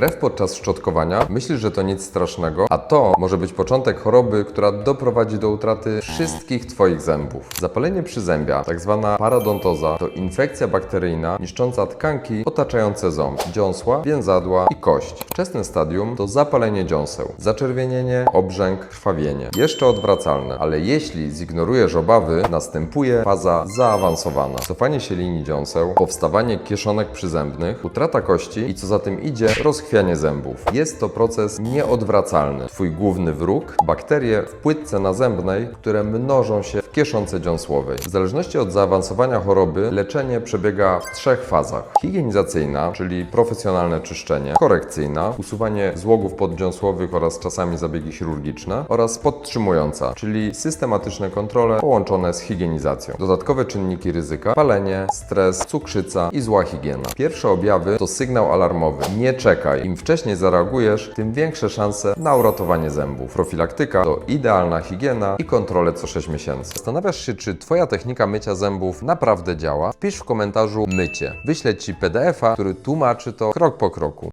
Krew podczas szczotkowania myślisz, że to nic strasznego, a to może być początek choroby, która doprowadzi do utraty wszystkich Twoich zębów. Zapalenie przyzębia, tak zwana parodontoza, to infekcja bakteryjna niszcząca tkanki otaczające ząb, dziąsła, więzadła i kość. Wczesne stadium to zapalenie dziąseł, zaczerwienienie, obrzęk, krwawienie. Jeszcze odwracalne, ale jeśli zignorujesz obawy, następuje faza zaawansowana. Cofanie się linii dziąseł, powstawanie kieszonek przyzębnych, utrata kości i co za tym idzie, rozchwianie zębów. Jest to proces nieodwracalny. Twój główny wróg, bakterie w płytce nazębnej, które mnożą się w kieszonce dziąsłowej. W zależności od zaawansowania choroby, leczenie przebiega w trzech fazach. Higienizacyjna, czyli profesjonalne czyszczenie, korekcyjna, usuwanie złogów poddziąsłowych oraz czasami zabiegi chirurgiczne oraz podtrzymująca, czyli systematyczne kontrole połączone z higienizacją. Dodatkowe czynniki ryzyka, palenie, stres, cukrzyca i zła higiena. Pierwsze objawy to sygnał alarmowy. Nie czekaj. Im wcześniej zareagujesz, tym większe szanse na uratowanie zębów. Profilaktyka to idealna higiena i kontrole co 6 miesięcy. Zastanawiasz się, czy Twoja technika mycia zębów naprawdę działa? Wpisz w komentarzu mycie. Wyślę Ci PDF-a, który tłumaczy to krok po kroku.